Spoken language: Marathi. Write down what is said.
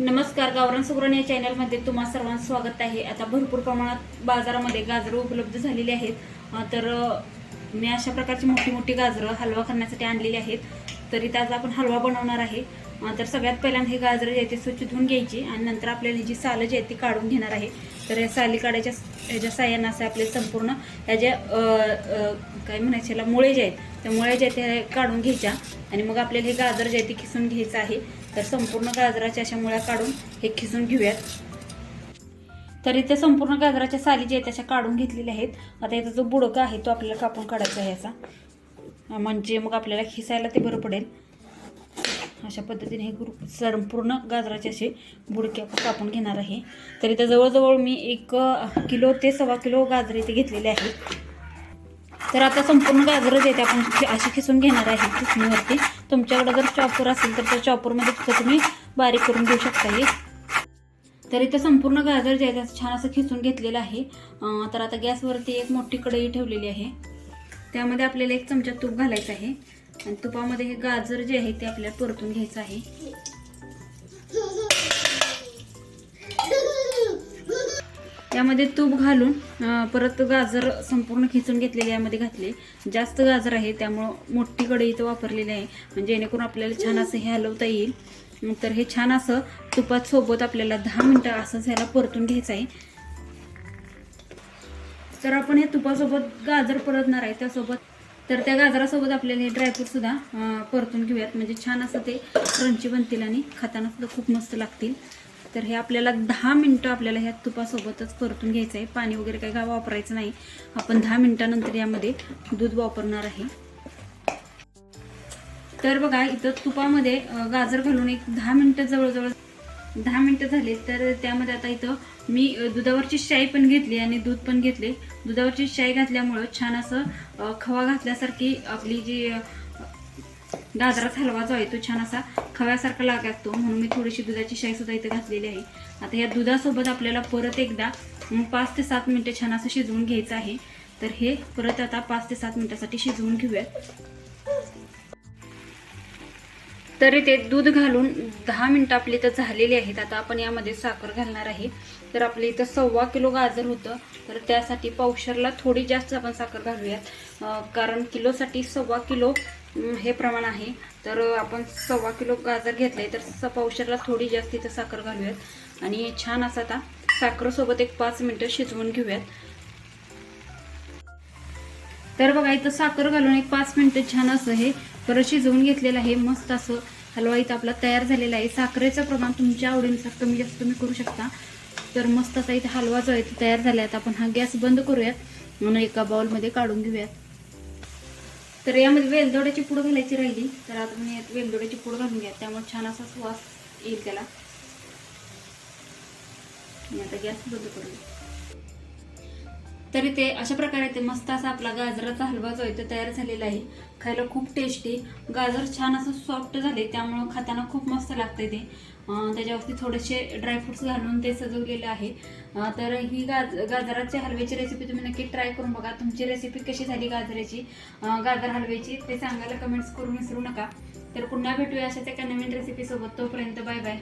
नमस्कार गावरान सुगरण या चॅनलमध्ये तुम्हा सर्वांचं स्वागत आहे. आता भरपूर प्रमाणात बाजारामध्ये गाजरं उपलब्ध झालेली आहेत. तर मी अशा प्रकारची मोठी मोठी गाजरं हलवा करण्यासाठी आणलेली आहेत. तरी त्याचा आपण हलवा बनवणार आहे. तर सगळ्यात पहिल्यांदा हे गाजरं जे आहे ते स्वच्छ धुवून घ्यायची आणि नंतर आपल्याला ही जी सालं जी आहे ती काढून घेणार आहे. तर या साली काढायच्या ह्याच्या साह्यानं असं आपले संपूर्ण ह्या ज्या काय म्हणायचे याला मुळे जे आहेत त्या मुळे जे आहेत काढून घ्यायच्या. आणि मग आपल्याला हे गाजर जे आहे ते खिसून घ्यायचं आहे. तर संपूर्ण गाजराच्या अशा मुळ्या काढून हे खिसून घेऊयात. तर इथे संपूर्ण गाजराच्या साली जे आहेत त्याच्या काढून घेतलेल्या आहेत. आता याचा जो बुडका आहे तो आपल्याला कापून काढायचा आहे याचा. म्हणजे मग आपल्याला खिसायला ते बरं पडेल. अशा पद्धतीने हे गुरु संपूर्ण गाजराचे असे बुडके आपण कापून घेणार आहे. तर इथं जवळजवळ मी एक किलो ते सव्वा किलो गाजर इथे घेतलेले आहेत. तर आता संपूर्ण गाजरं जे ते आपण अशी खिसून घेणार आहे. खिसणीवरती तुमच्याकडे जर चॉपर असेल तर त्या चॉपरमध्ये सुद्धा तुम्ही बारीक करून घेऊ शकता हे. तर इथं संपूर्ण गाजर जे आहे त्याचं छान असं खिसून घेतलेलं आहे. तर आता गॅसवरती एक मोठी कढई ठेवलेली आहे. त्यामध्ये आपल्याला एक चमचा तूप घालायचं आहे. आणि तुपामध्ये हे गाजर जे आहे ते आपल्याला परतून घ्यायचं आहे. यामध्ये तूप घालून परत गाजर संपूर्ण खिचून घेतलेले यामध्ये घातले. जास्त गाजर आहे त्यामुळं मोठी कढई इथं वापरलेली आहे. म्हणजे जेणेकरून आपल्याला छान असं हे हलवता येईल. तर हे छान असं तुपात सोबत आपल्याला दहा मिनटं असंच ह्याला परतून घ्यायचं आहे. तर आपण हे तुपासोबत गाजर परतणार आहे त्यासोबत तर त्या गाजरासोबत आपल्याला हे ड्रायफ्रूटसुद्धा परतून घेऊयात. म्हणजे छान असं ते क्रंची बनतील आणि खाताना सुद्धा खूप मस्त लागतील. तर हे आपल्याला दहा मिनटं आपल्याला ह्या तुपासोबतच परतून घ्यायचं आहे पाणी वगैरे काही गा वापरायचं नाही. आपण दहा मिनटानंतर यामध्ये दूध वापरणार आहे. तर बघा इथं तुपामध्ये गाजर घालून एक दहा मिनटं जवळजवळ दहा मिनटं झाले तर त्यामध्ये आता इथं मी दुधावरची शाई पण घेतली आणि दूध पण घेतले. दुधावरची शाई घातल्यामुळं छान असं खवा घातल्यासारखी आपली जी अं, हलवा जो आहे तो छान असा खव्यासारखा लागतो म्हणून मी थोडीशी दुधाची शाई सुद्धा इथं घातलेली आहे. आता या दुधासोबत आपल्याला परत एकदा पाच ते सात मिनटं छान असं शिजवून घ्यायचं आहे. तर हे परत आता पाच ते सात मिनटासाठी शिजवून घेऊयात तरी ते दूध घालून दहा मिनटं आपली इथं झालेली आहेत. आता आपण यामध्ये साखर घालणार आहे. तर आपल्या इथं सव्वा किलो गाजर होतं. तर त्यासाठी पावशरला थोडी जास्त आपण साखर घालूयात. कारण किलोसाठी सव्वा किलो हे प्रमाण आहे. तर आपण सव्वा किलो गाजर घेतले तर स पावशरला थोडी जास्त इथं साखर घालूयात. आणि छान असं आता साखरेसोबत एक पाच मिनटं शिजवून घेऊयात. तर बघा इथं साखर घालून एक पाच मिनिटं छान असं हे परत शिजवून घेतलेलं आहे. मस्त असं हलवा इथं आपला तयार झालेला आहे. साखरेचं प्रमाण तुमच्या आवडीनुसार कमी जास्त तुम्ही करू शकता. तर मस्त असा इथं हलवा जो आहे तो तयार झाला आहे आपण हा गॅस बंद करूयात. म्हणून एका बाउलमध्ये काढून घेऊयात. तर यामध्ये वेलदोड्याची पूड घालायची राहिली. तर आता मी वेलदोड्याची पूड घालून घ्या. त्यामुळे छान असा सुवास येईल त्याला. मी आता गॅस बंद करून तरी ते अशा प्रकारे ते मस्त असा आपला गाजराचा हलवा जो आहे तो तयार झालेला आहे. खायला खूप टेस्टी गाजर छान असं सॉफ्ट झाले त्यामुळं खाताना खूप मस्त लागते ते. त्याच्यावरती थोडेसे ड्रायफ्रुट्स घालून ते सजवलेलं आहे. तर ही गाज गाजराच्या हलव्याची रेसिपी तुम्ही नक्की ट्राय करून बघा. तुमची रेसिपी कशी झाली गाजराची? गाजर हलव्याची ते सांगायला कमेंट्स करून विसरू नका. तर पुन्हा भेटूया अशाच एका नवीन रेसिपीसोबत तोपर्यंत बाय बाय